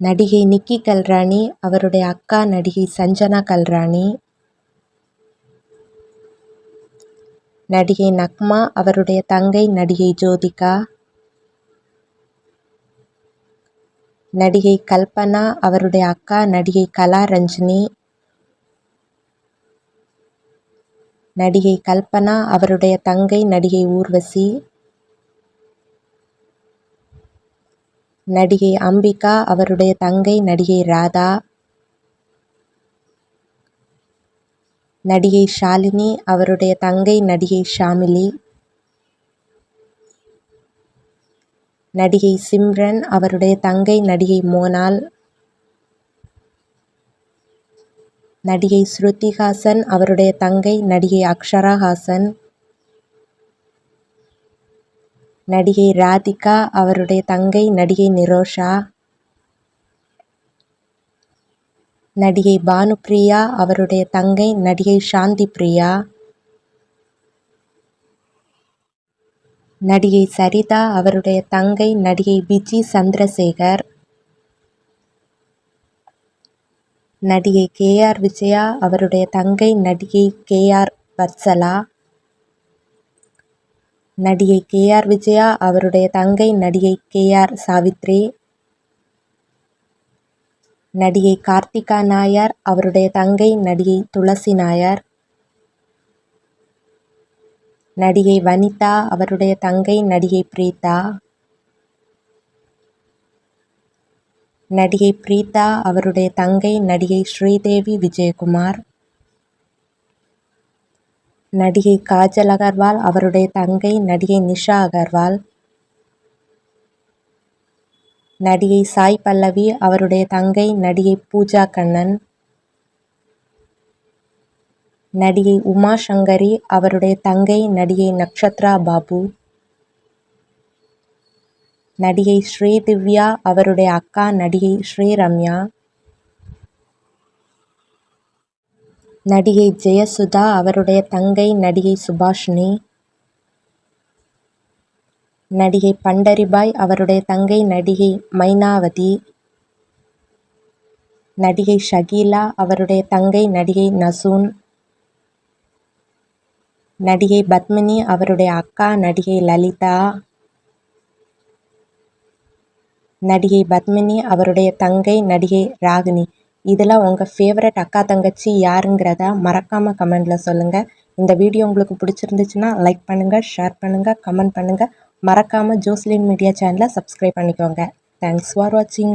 நடிகை நிக்கி கல்ராணி அவருடைய அக்கா நடிகை சஞ்சனா கல்ராணி நடிகை நக்மா அவருடைய தங்கை நடிகை ஜோதிகா நடிகை கல்பனா அவருடைய அக்கா நடிகை கலா ரஞ்சினி நடிகை கல்பனா அவருடைய தங்கை நடிகை ஊர்வசி நடிகை அம்பிகா அவருடைய தங்கை நடிகை ராதா நடிகை ஷாலினி அவருடைய தங்கை நடிகை ஷாமிலி நடிகை சிம்ரன் அவருடைய தங்கை நடிகை மோனால் நடிகை ஸ்ருதி ஹாசன் அவருடைய தங்கை நடிகை அக்ஷரா ஹாசன் நடிகை ராதிகா அவருடைய தங்கை நடிகை நிரோஷா நடிகை பானுப்ரியா அவருடைய தங்கை நடிகை சாந்தி பிரியா நடிகை சரிதா அவருடைய தங்கை நடிகை விஜி சந்திரசேகர் நடிகை கே ஆர் விஜயா அவருடைய தங்கை நடிகை கே ஆர் வத்சலா நடிகை கே ஆர் விஜயா அவருடைய தங்கை நடிகை கே ஆர் சாவித்ரி நடிகை கார்த்திகா நாயர் அவருடைய தங்கை நடிகை துளசி நாயர் நடிகை வனிதா அவருடைய தங்கை நடிகை பிரீதா நடிகை பிரீதா அவருடைய தங்கை நடிகை ஸ்ரீதேவி விஜயகுமார் நடிகை காஜல் அகர்வால் அவருடைய தங்கை நடிகை நிஷா அகர்வால் நடிகை சாய் பல்லவி அவருடைய தங்கை நடிகை பூஜா கண்ணன் நடிகை உமா சங்கரி அவருடைய தங்கை நடிகை நக்ஷத்ரா பாபு நடிகை ஸ்ரீதிவ்யா அவருடைய அக்கா நடிகை ஸ்ரீரம்யா நடிகை ஜெயசுதா அவருடைய தங்கை நடிகை சுபாஷினி நடிகை பண்டரிபாய் அவருடைய தங்கை நடிகை மைனாவதி நடிகை ஷகீலா அவருடைய தங்கை நடிகை நசூன் நடிகை பத்மினி அவருடைய அக்கா நடிகை லலிதா நடிகை பத்மினி அவருடைய தங்கை நடிகை ராகினி. இதில் உங்கள் ஃபேவரட் அக்கா தங்கச்சி யாருங்கிறத மறக்காமல் கமெண்டில் சொல்லுங்கள் இந்த வீடியோ உங்களுக்கு பிடிச்சிருந்துச்சுன்னா லைக் பண்ணுங்கள் ஷேர் பண்ணுங்கள் கமெண்ட் பண்ணுங்கள் மறக்காமல் ஜோஸ்லின் மீடியா சேனலை சப்ஸ்கிரைப் பண்ணிக்கோங்க. தேங்க்ஸ் ஃபார் வாட்சிங்